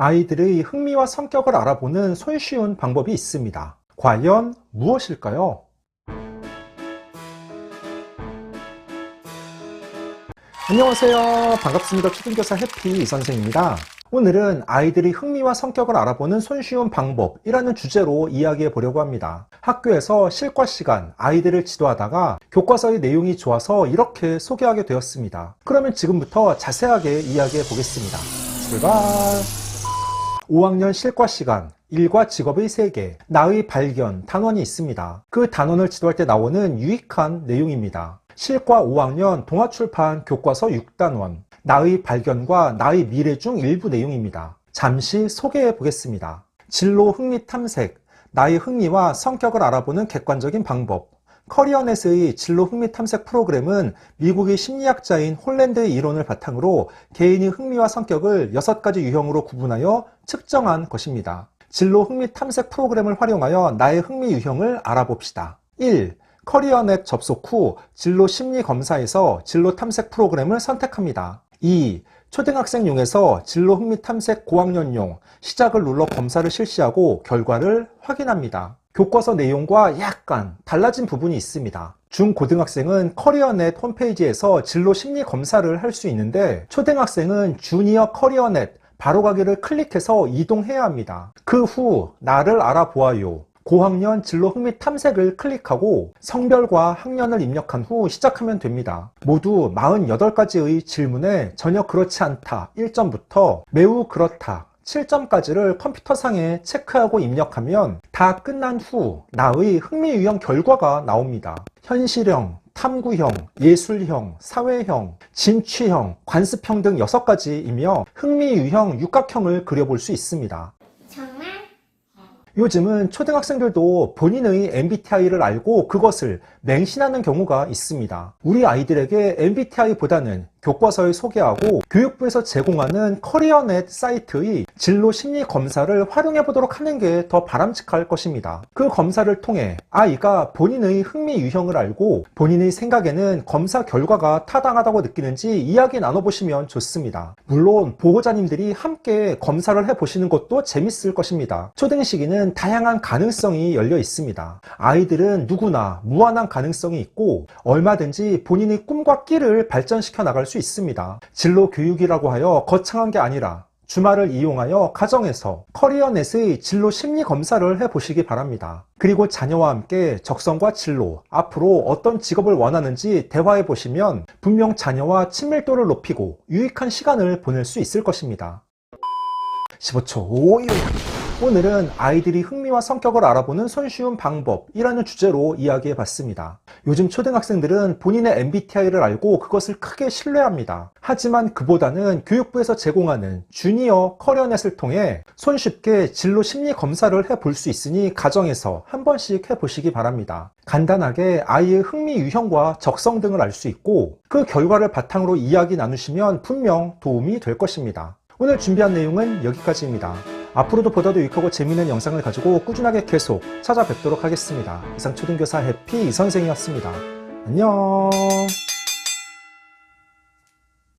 아이들의 흥미와 성격을 알아보는 손쉬운 방법이 있습니다. 과연 무엇일까요? 안녕하세요. 반갑습니다. 초등교사 해피 이 선생입니다. 오늘은 아이들의 흥미와 성격을 알아보는 손쉬운 방법이라는 주제로 이야기해 보려고 합니다. 학교에서 실과 시간 아이들을 지도하다가 교과서의 내용이 좋아서 이렇게 소개하게 되었습니다. 그러면 지금부터 자세하게 이야기해 보겠습니다. 출발! 5학년 실과 시간 일과 직업의 세계, 나의 발견 단원이 있습니다. 그 단원을 지도할 때 나오는 유익한 내용입니다. 실과 5학년 동아출판 교과서 6단원, 나의 발견과 나의 미래 중 일부 내용입니다. 잠시 소개해 보겠습니다. 진로 흥미 탐색, 나의 흥미와 성격을 알아보는 객관적인 방법. 커리어넷의 진로 흥미 탐색 프로그램은 미국의 심리학자인 홀랜드의 이론을 바탕으로 개인의 흥미와 성격을 6가지 유형으로 구분하여 측정한 것입니다. 진로 흥미 탐색 프로그램을 활용하여 나의 흥미 유형을 알아봅시다. 1. 커리어넷 접속 후 진로 심리 검사에서 진로 탐색 프로그램을 선택합니다. 2. 초등학생용에서 진로 흥미 탐색 고학년용 시작을 눌러 검사를 실시하고 결과를 확인합니다. 교과서 내용과 약간 달라진 부분이 있습니다. 중고등학생은 커리어넷 홈페이지에서 진로 심리 검사를 할 수 있는데 초등학생은 주니어 커리어넷 바로가기를 클릭해서 이동해야 합니다. 그 후 나를 알아보아요. 고학년 진로 흥미 탐색을 클릭하고 성별과 학년을 입력한 후 시작하면 됩니다. 모두 48가지의 질문에 전혀 그렇지 않다 1점부터 매우 그렇다 7점까지를 컴퓨터상에 체크하고 입력하면 다 끝난 후 나의 흥미 유형 결과가 나옵니다. 현실형, 탐구형, 예술형, 사회형, 진취형, 관습형 등 6가지이며 흥미 유형 육각형을 그려볼 수 있습니다. 요즘은 초등학생들도 본인의 MBTI를 알고 그것을 맹신하는 경우가 있습니다. 우리 아이들에게 MBTI보다는 교과서에 소개하고 교육부에서 제공하는 커리어넷 사이트의 진로 심리 검사를 활용해 보도록 하는 게 더 바람직할 것입니다. 그 검사를 통해 아이가 본인의 흥미 유형을 알고 본인의 생각에는 검사 결과가 타당하다고 느끼는지 이야기 나눠보시면 좋습니다. 물론 보호자님들이 함께 검사를 해보시는 것도 재밌을 것입니다. 초등 시기는 다양한 가능성이 열려 있습니다. 아이들은 누구나 무한한 가능성이 있고 얼마든지 본인의 꿈과 끼를 발전시켜 나갈 수 있습니다. 진로 교육이라고 하여 거창한 게 아니라 주말을 이용하여 가정에서 커리어넷의 진로 심리 검사를 해보시기 바랍니다. 그리고 자녀와 함께 적성과 진로, 앞으로 어떤 직업을 원하는지 대화해 보시면 분명 자녀와 친밀도를 높이고 유익한 시간을 보낼 수 있을 것입니다. 15초 오유 오늘은 아이들이 흥미와 성격을 알아보는 손쉬운 방법이라는 주제로 이야기해 봤습니다. 요즘 초등학생들은 본인의 MBTI를 알고 그것을 크게 신뢰합니다. 하지만 그보다는 교육부에서 제공하는 주니어 커리어넷을 통해 손쉽게 진로 심리 검사를 해 볼 수 있으니 가정에서 한 번씩 해 보시기 바랍니다. 간단하게 아이의 흥미 유형과 적성 등을 알 수 있고 그 결과를 바탕으로 이야기 나누시면 분명 도움이 될 것입니다. 오늘 준비한 내용은 여기까지입니다. 앞으로도 보다도 유익하고 재미있는 영상을 가지고 꾸준하게 계속 찾아뵙도록 하겠습니다. 이상 초등교사 해피 이선생이었습니다. 안녕.